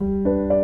you.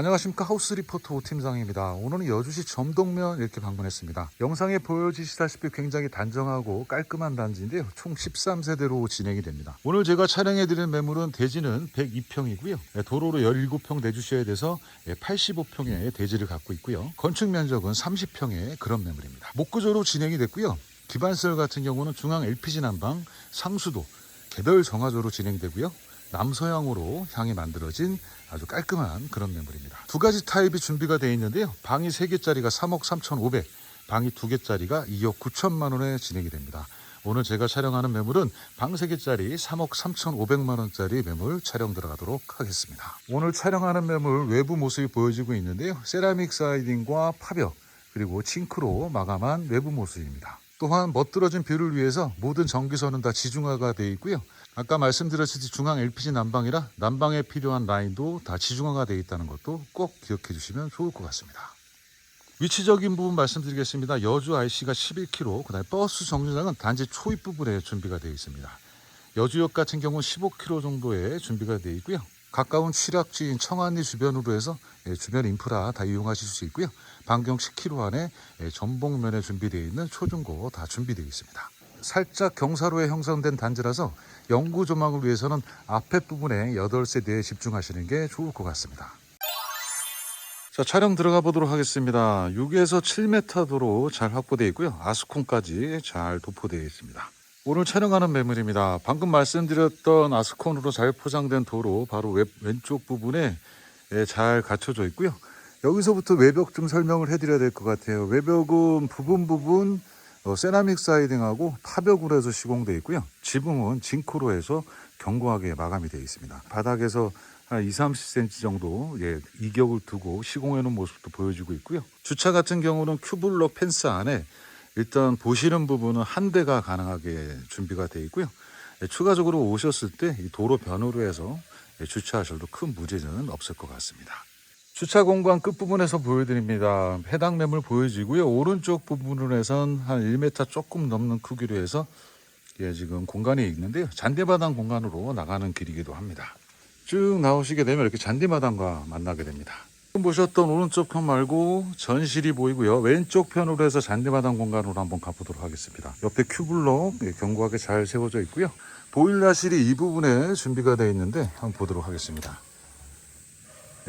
안녕하십니까 하우스 리포터 오팀장입니다. 오늘은 여주시 점동면 이렇게 방문했습니다. 영상에 보여지시다시피 굉장히 단정하고 깔끔한 단지인데요. 총 13세대로 진행이 됩니다. 오늘 제가 촬영해드리는 매물은 대지는 102평이고요. 도로로 17평 내주셔야 돼서 85평의 대지를 갖고 있고요. 건축 면적은 30평의 그런 매물입니다. 목구조로 진행이 됐고요. 기반설 같은 경우는 중앙 LPG 난방, 상수도, 개별 정화조로 진행되고요. 남서향으로 향이 만들어진 아주 깔끔한 그런 매물입니다. 두 가지 타입이 준비가 되어 있는데요. 방이 3개짜리가 3억 3,500, 방이 2개짜리가 2억 9천만 원에 진행이 됩니다. 오늘 제가 촬영하는 매물은 방 3개짜리 3억 3,500만 원짜리 매물 촬영 들어가도록 하겠습니다. 오늘 촬영하는 매물 외부 모습이 보여지고 있는데요. 세라믹 사이딩과 파벽 그리고 싱크로 마감한 외부 모습입니다. 또한 멋들어진 뷰를 위해서 모든 전기선은 다 지중화가 되어 있고요. 아까 말씀드렸듯이 중앙 LPG 난방이라 난방에 필요한 라인도 다 지중화가 되어 있다는 것도 꼭 기억해 주시면 좋을 것 같습니다. 위치적인 부분 말씀드리겠습니다. 여주 IC가 11km, 그다음에 버스 정류장은 단지 초입 부분에 준비가 되어 있습니다. 여주역 같은 경우는 15km 정도에 준비가 되어 있고요. 가까운 취락지인 청안리 주변으로 해서 예, 주변 인프라 다 이용하실 수 있고요. 반경 10km 안에 예, 전복면에 준비되어 있는 초중고 다 준비되어 있습니다. 살짝 경사로에 형성된 단지라서 영구 조망을 위해서는 앞에 부분에 8세대에 집중하시는 게 좋을 것 같습니다. 자, 촬영 들어가 보도록 하겠습니다. 6에서 7m 도로 잘 확보되어 있고요. 아스콘까지 잘 도포되어 있습니다. 오늘 촬영하는 매물입니다. 방금 말씀드렸던 아스콘으로 잘 포장된 도로 바로 왼, 왼쪽 부분에 예, 잘 갖춰져 있고요. 여기서부터 외벽 좀 설명을 해드려야 될 것 같아요. 외벽은 부분 부분 어, 세라믹 사이딩하고 파벽으로 해서 시공되어 있고요. 지붕은 징크로 해서 견고하게 마감이 되어 있습니다. 바닥에서 한 2, 30cm 정도 예, 이격을 두고 시공해 놓은 모습도 보여지고 있고요. 주차 같은 경우는 큐블럭 펜스 안에 일단 보시는 부분은 한 대가 가능하게 준비가 되어 있고요. 예, 추가적으로 오셨을 때이 도로 변으로 해서 예, 주차하셔도 큰 문제는 없을 것 같습니다. 주차 공간 끝부분에서 보여드립니다. 해당 매물 보여지고요. 오른쪽 부분에선 한 1m 조금 넘는 크기로 해서 예, 지금 공간이 있는데요. 잔디마당 공간으로 나가는 길이기도 합니다. 쭉 나오시게 되면 이렇게 잔디마당과 만나게 됩니다. 지금 보셨던 오른쪽 편 말고 전실이 보이고요. 왼쪽 편으로 해서 잔디마당 공간으로 한번 가보도록 하겠습니다. 옆에 큐블럭 예, 견고하게 잘 세워져 있고요. 보일러실이 이 부분에 준비가 되어 있는데 한번 보도록 하겠습니다.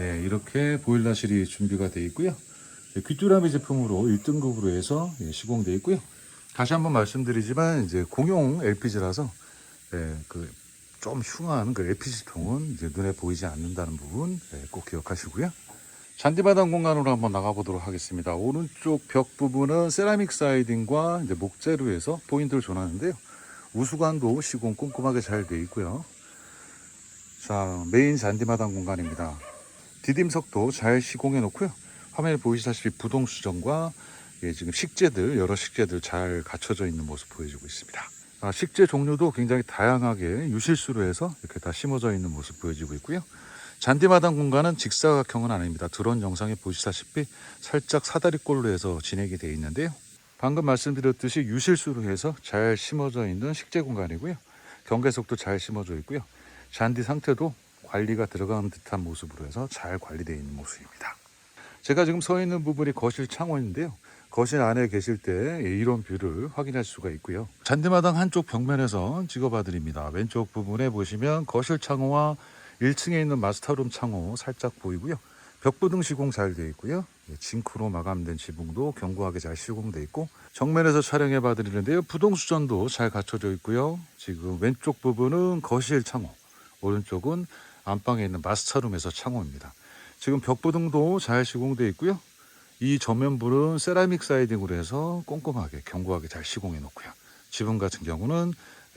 네, 이렇게 보일러실이 준비가 되어 있고요. 네, 귀뚜라미 제품으로 1등급으로 해서 예, 시공되어 있고요. 다시 한번 말씀드리지만 이제 공용 LPG라서 예, 그좀 흉한 그 LPG 통은 이제 눈에 보이지 않는다는 부분 예, 꼭 기억하시고요. 잔디마당 공간으로 한번 나가보도록 하겠습니다. 오른쪽 벽 부분은 세라믹 사이딩과 이제 목재로 해서 포인트를 줘놨는데요. 우수관도 시공 꼼꼼하게 잘 되어 있고요. 자, 메인 잔디마당 공간입니다. 디딤석도 잘 시공해 놓고요. 화면에 보이시다시피 부동 수정과 예, 지금 식재들 여러 식재들 잘 갖춰져 있는 모습 보여주고 있습니다. 아, 식재 종류도 굉장히 다양하게 유실수로 해서 이렇게 다 심어져 있는 모습 보여지고 있고요. 잔디마당 공간은 직사각형은 아닙니다. 드론 영상에 보시다시피 살짝 사다리꼴로 해서 진행이 되어 있는데요. 방금 말씀드렸듯이 유실수로 해서 잘 심어져 있는 식재 공간이고요. 경계석도 잘 심어져 있고요. 잔디 상태도 관리가 들어간 듯한 모습으로 해서 잘 관리되어 있는 모습입니다. 제가 지금 서 있는 부분이 거실 창원인데요. 거실 안에 계실 때 이런 뷰를 확인할 수가 있고요. 잔디마당 한쪽 벽면에서 찍어봐 드립니다. 왼쪽 부분에 보시면 거실 창호와 1층에 있는 마스터룸 창호 살짝 보이고요. 벽부등 시공 잘 되어 있고요. 예, 징크로 마감된 지붕도 견고하게 잘 시공되어 있고 정면에서 촬영해 봐 드리는데요. 부동 수전도 잘 갖춰져 있고요. 지금 왼쪽 부분은 거실 창호, 오른쪽은 안방에 있는 마스터룸에서 창호입니다. 지금 벽부등도 잘 시공되어 있고요. 이 전면불은 세라믹 사이딩으로 해서 꼼꼼하게 견고하게 잘 시공해 놓고요. 지붕 같은 경우는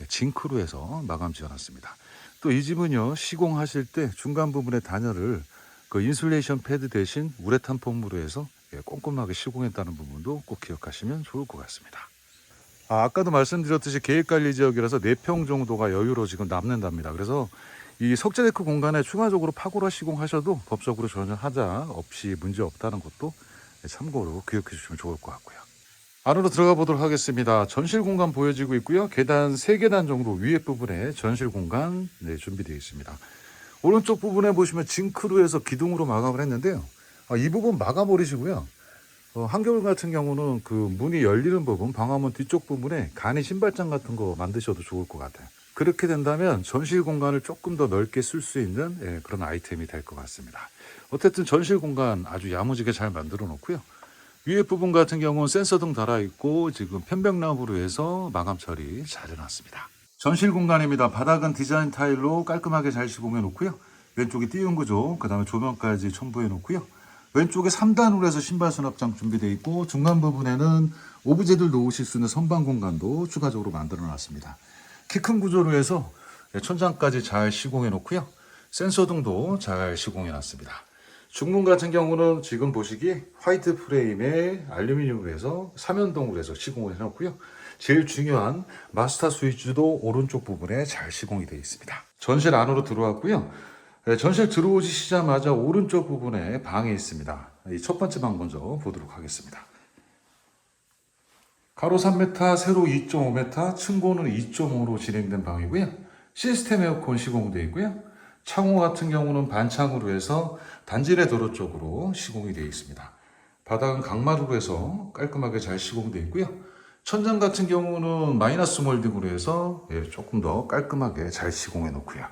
징크로 해서 마감 지어놨습니다. 또 이 집은요 시공하실 때 중간 부분의 단열을 그 인슐레이션 패드 대신 우레탄 폼으로 해서 예, 꼼꼼하게 시공했다는 부분도 꼭 기억하시면 좋을 것 같습니다. 아, 아까도 말씀드렸듯이 계획관리 지역이라서 4평 정도가 여유로 지금 남는답니다. 그래서 이 석재데크 공간에 추가적으로 파고라 시공하셔도 법적으로 전혀 하자 없이 문제 없다는 것도 참고로 기억해 주시면 좋을 것 같고요. 안으로 들어가 보도록 하겠습니다. 전실 공간 보여지고 있고요. 계단 3계단 정도 위에 부분에 전실 공간 네, 준비되어 있습니다. 오른쪽 부분에 보시면 징크로 해서 기둥으로 마감을 했는데요. 아, 이 부분 막아버리시고요. 어, 한겨울 같은 경우는 그 문이 열리는 부분, 방화문 뒤쪽 부분에 간이 신발장 같은 거 만드셔도 좋을 것 같아요. 그렇게 된다면 전실 공간을 조금 더 넓게 쓸 수 있는 예, 그런 아이템이 될 것 같습니다. 어쨌든 전실 공간 아주 야무지게 잘 만들어 놓고요. 위에 부분 같은 경우는 센서 등 달아 있고 지금 편백나무로 해서 마감 처리 잘 해놨습니다. 전실 공간입니다. 바닥은 디자인 타일로 깔끔하게 잘 시공해 놓고요. 왼쪽에 띄운 구조, 그 다음에 조명까지 첨부해 놓고요. 왼쪽에 3단으로 해서 신발 수납장 준비되어 있고 중간 부분에는 오브제들 놓으실 수 있는 선반 공간도 추가적으로 만들어 놨습니다. 키 큰 구조로 해서 천장까지 잘 시공해 놓고요. 센서 등도 잘 시공해 놨습니다. 중문 같은 경우는 지금 보시기 화이트 프레임에 알루미늄으로 해서 삼연동으로 해서 시공을 해놓고요. 제일 중요한 마스터 스위치도 오른쪽 부분에 잘 시공이 되어 있습니다. 전실 안으로 들어왔고요. 네, 전실 들어오시자마자 오른쪽 부분에 방이 있습니다. 이첫 번째 방 먼저 보도록 하겠습니다. 가로 3m, 세로 2.5m, 층고는 2.5로 진행된 방이고요. 시스템 에어컨 시공되어 있고요. 창호 같은 경우는 반창으로 해서 단지내 도로 쪽으로 시공이 되어 있습니다. 바닥은 강마루로 해서 깔끔하게 잘 시공되어 있고요. 천장 같은 경우는 마이너스 몰딩으로 해서 예, 조금 더 깔끔하게 잘 시공해 놓고요.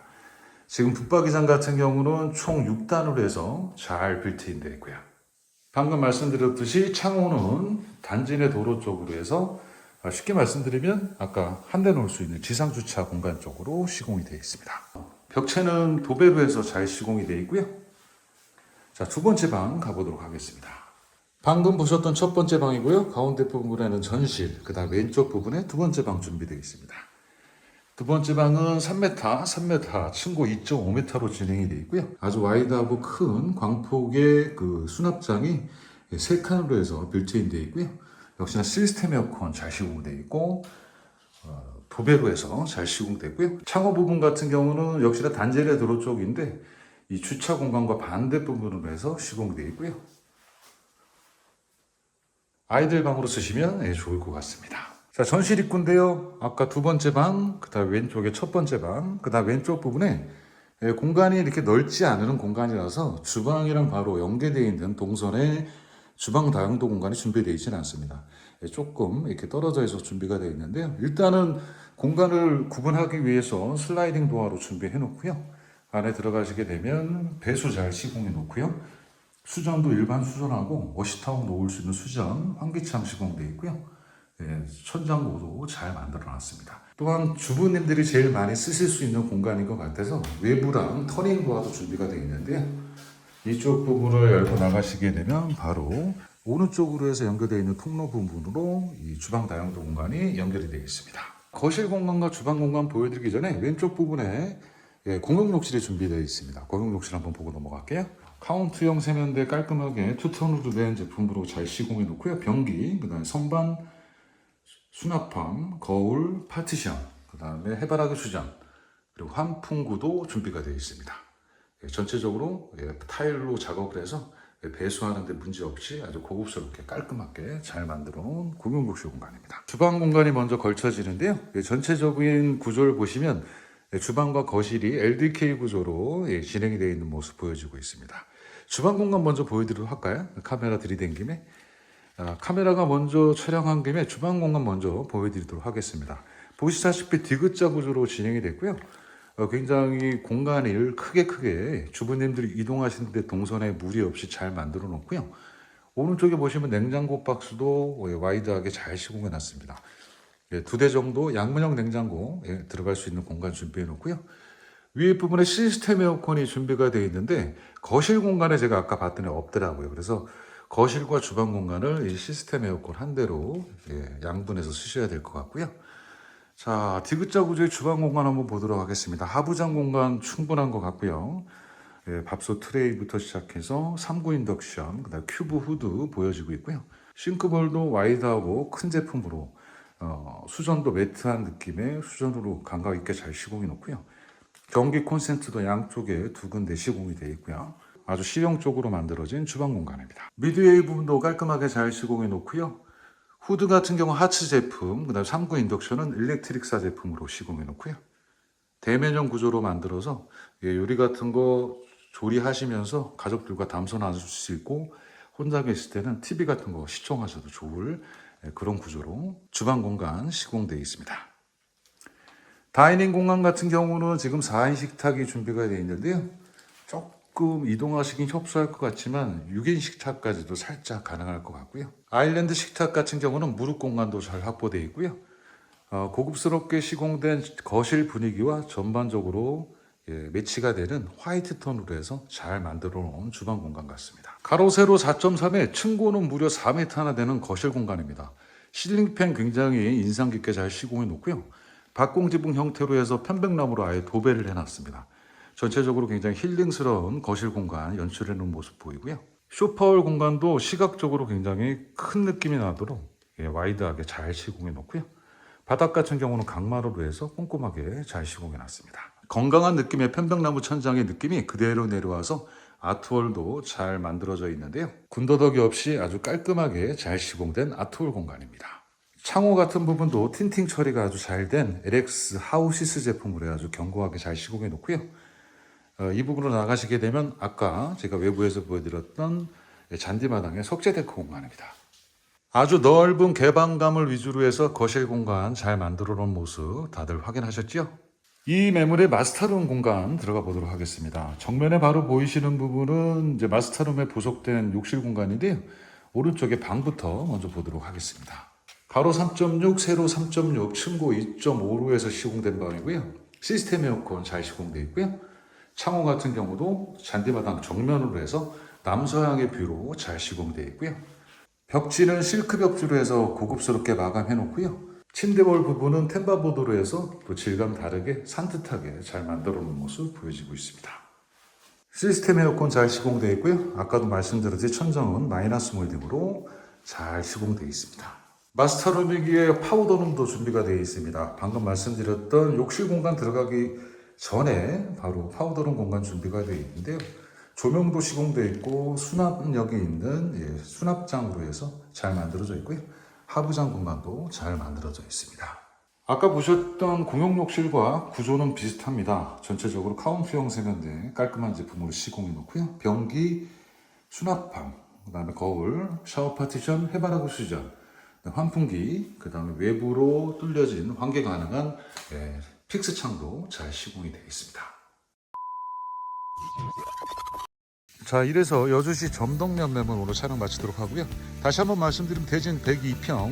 지금 붙박이장 같은 경우는 총 6단으로 해서 잘 빌트인 되어 있고요. 방금 말씀드렸듯이 창호는 단지 내 도로 쪽으로 해서 아, 쉽게 말씀드리면 아까 한 대 놓을 수 있는 지상 주차 공간 쪽으로 시공이 되어 있습니다. 벽체는 도배로 해서 잘 시공이 되어 있고요. 자, 두 번째 방 가보도록 하겠습니다. 방금 보셨던 첫 번째 방이고요. 가운데 부분에는 전실, 그 다음 왼쪽 부분에 두 번째 방 준비되어 있습니다. 두 번째 방은 3m, 3m, 층고 2.5m로 진행이 되어 있고요. 아주 와이드하고 큰 광폭의 그 수납장이 세 칸으로 해서 빌트인 되어 있고요. 역시나 시스템 에어컨 잘 시공되어 있고 어, 도배로 해서 잘 시공됐고요. 창호 부분 같은 경우는 역시나 단제레 도로 쪽인데 이 주차 공간과 반대 부분으로 해서 시공되어 있고요. 아이들 방으로 쓰시면 예, 좋을 것 같습니다. 자, 전실 입구인데요. 아까 두 번째 방, 그 다음 왼쪽에 첫 번째 방, 그 다음 왼쪽 부분에 예, 공간이 이렇게 넓지 않은 공간이라서 주방이랑 바로 연계되어 있는 동선에 주방 다용도 공간이 준비되어 있지는 않습니다. 예, 조금 이렇게 떨어져 있어 준비가 되어 있는데요. 일단은 공간을 구분하기 위해서 슬라이딩 도어로 준비해 놓고요. 안에 들어가시게 되면 배수 잘 시공해 놓고요. 수전도 일반 수전하고 워시타운 놓을 수 있는 수전 환기창 시공되어 있고요. 예, 천장고도 잘 만들어 놨습니다. 또한 주부님들이 제일 많이 쓰실 수 있는 공간인 것 같아서 외부랑 터닝 도어도 준비가 되어 있는데요. 이쪽 부분을 열고 나가시게 되면 바로 오른쪽으로 해서 연결되어 있는 통로 부분으로 이 주방 다용도 공간이 연결이 되어 있습니다. 거실 공간과 주방 공간 보여드리기 전에 왼쪽 부분에 예, 공용 욕실이 준비되어 있습니다. 공용 욕실 한번 보고 넘어갈게요. 카운트형 세면대 깔끔하게 투톤으로 된 제품으로 잘 시공해 놓고요. 변기, 그다음에 선반, 수납함, 거울, 파티션, 그 다음에 해바라기 수전, 그리고 환풍구도 준비가 되어 있습니다. 예, 전체적으로 예, 타일로 작업을 해서 예, 배수하는데 문제 없이 아주 고급스럽게 깔끔하게 잘 만들어 놓은 공용욕실 공간입니다. 주방 공간이 먼저 걸쳐지는데요. 예, 전체적인 구조를 보시면 예, 주방과 거실이 LDK 구조로 예, 진행이 되어 있는 모습 보여지고 있습니다. 주방 공간 먼저 보여드리도록 할까요? 카메라 들이댄 김에 아, 카메라가 먼저 촬영한 김에 주방 공간 먼저 보여드리도록 하겠습니다. 보시다시피 디귿자 구조로 진행이 됐고요. 어, 굉장히 공간을 크게 크게 주부님들이 이동하시는데 동선에 무리 없이 잘 만들어 놓고요. 오른쪽에 보시면 냉장고 박스도 예, 와이드하게 잘 시공해 놨습니다. 두 대 정도 양문형 냉장고 예, 들어갈 수 있는 공간 준비해 놓고요. 위에 부분에 시스템 에어컨이 준비가 되어 있는데 거실 공간에 제가 아까 봤더니 없더라고요. 그래서 거실과 주방 공간을 이 시스템 에어컨 한 대로 예, 양분해서 쓰셔야 될 것 같고요. 자, 디귿자 구조의 주방 공간 한번 보도록 하겠습니다. 하부장 공간 충분한 것 같고요. 예, 밥솥 트레이부터 시작해서 3구 인덕션, 그다음 큐브 후드 보여지고 있고요. 싱크볼도 와이드하고 큰 제품으로 어, 수전도 매트한 느낌의 수전으로 감각 있게 잘 시공해 놓고요. 전기 콘센트도 양쪽에 두 군데 시공이 되어 있고요. 아주 실용적으로 만들어진 주방 공간입니다. 미드웨이 부분도 깔끔하게 잘 시공해 놓고요. 후드 같은 경우 하츠 제품, 그 다음 3구 인덕션은 일렉트릭사 제품으로 시공해 놓고요. 대면형 구조로 만들어서 예, 요리 같은 거 조리하시면서 가족들과 담소 나눌 수 있고 혼자 계실 때는 TV 같은 거 시청하셔도 좋을 예, 그런 구조로 주방 공간 시공되어 있습니다. 다이닝 공간 같은 경우는 지금 4인 식탁이 준비가 되어 있는데요. 조금 이동하시긴 협소할 것 같지만 6인 식탁까지도 살짝 가능할 것 같고요. 아일랜드 식탁 같은 경우는 무릎 공간도 잘 확보되어 있고요. 어, 고급스럽게 시공된 거실 분위기와 전반적으로 예, 매치가 되는 화이트 톤으로 해서 잘 만들어 놓은 주방 공간 같습니다. 가로 세로 4.3에 층고는 무려 4m나 되는 거실 공간입니다. 실링팬 굉장히 인상 깊게 잘 시공해 놓고요. 박공지붕 형태로 해서 편백나무로 아예 도배를 해놨습니다. 전체적으로 굉장히 힐링스러운 거실 공간 연출해 놓은 모습 보이고요. 쇼파월 공간도 시각적으로 굉장히 큰 느낌이 나도록 예, 와이드하게 잘 시공해 놓고요. 바닥 같은 경우는 강마루로 해서 꼼꼼하게 잘 시공해 놨습니다. 건강한 느낌의 편백나무 천장의 느낌이 그대로 내려와서 아트월도 잘 만들어져 있는데요. 군더더기 없이 아주 깔끔하게 잘 시공된 아트월 공간입니다. 창호 같은 부분도 틴팅 처리가 아주 잘 된 LX 하우시스 제품으로 아주 견고하게 잘 시공해 놓고요. 어, 이 부분으로 나가시게 되면 아까 제가 외부에서 보여드렸던 잔디마당의 석재 데크 공간입니다. 아주 넓은 개방감을 위주로 해서 거실 공간 잘 만들어 놓은 모습 다들 확인하셨죠? 이 매물의 마스터룸 공간 들어가 보도록 하겠습니다. 정면에 바로 보이시는 부분은 이제 마스터룸에 부속된 욕실 공간인데요. 오른쪽에 방부터 먼저 보도록 하겠습니다. 가로 3.6, 세로 3.6, 층고 2.5로 해서 시공된 방이고요. 시스템 에어컨 잘 시공되어 있고요. 창호 같은 경우도 잔디마당 정면으로 해서 남서향의 뷰로 잘 시공되어 있고요. 벽지는 실크 벽지로 해서 고급스럽게 마감해 놓고요. 침대볼 부분은 템바보드로 해서 또 질감 다르게 산뜻하게 잘 만들어 놓은 모습 보여지고 있습니다. 시스템 에어컨 잘 시공되어 있고요. 아까도 말씀드렸듯이 천정은 마이너스 몰딩으로 잘 시공되어 있습니다. 마스터룸이기에 파우더룸도 준비가 되어 있습니다. 방금 말씀드렸던 욕실 공간 들어가기 전에 바로 파우더룸 공간 준비가 되어 있는데요. 조명도 시공되어 있고 수납력이 있는 예, 수납장으로 해서 잘 만들어져 있고요. 하부장 공간도 잘 만들어져 있습니다. 아까 보셨던 공용 욕실과 구조는 비슷합니다. 전체적으로 카운트형 세면대 깔끔한 제품으로 시공해 놓고요. 변기, 수납방, 그 다음에 거울, 샤워 파티션, 해바라기 수전, 환풍기, 그 다음에 외부로 뚫려진 환기 가능한 예, 픽스 창도 잘 시공이 되어 있습니다. 자 이래서 여주시 점동면 매물 오늘 촬영 마치도록 하고요. 다시 한번 말씀드리면 대진 102평,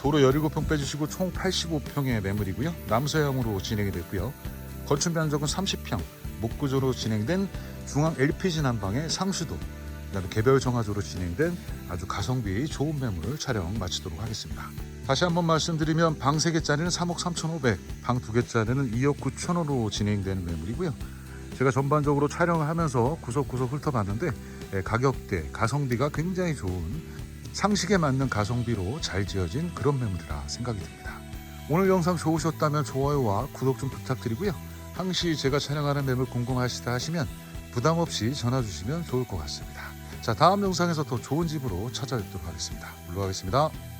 도로 17평 빼주시고 총 85평의 매물이고요. 남서향으로 진행이 됐고요. 건축 면적은 30평, 목구조로 진행된 중앙 LPG 난방의 상수도, 그다음에 개별 정화조로 진행된 아주 가성비 좋은 매물을 촬영 마치도록 하겠습니다. 다시 한번 말씀드리면 방 3개짜리는 3억 3,500, 방 2개짜리는 2억 9천원으로 진행되는 매물이고요. 제가 전반적으로 촬영을 하면서 구석구석 훑어봤는데 예, 가격대, 가성비가 굉장히 좋은 상식에 맞는 가성비로 잘 지어진 그런 매물이라 생각이 듭니다. 오늘 영상 좋으셨다면 좋아요와 구독 좀 부탁드리고요. 항시 제가 촬영하는 매물 궁금하시다 하시면 부담 없이 전화 주시면 좋을 것 같습니다. 자, 다음 영상에서 더 좋은 집으로 찾아뵙도록 하겠습니다. 물러가겠습니다.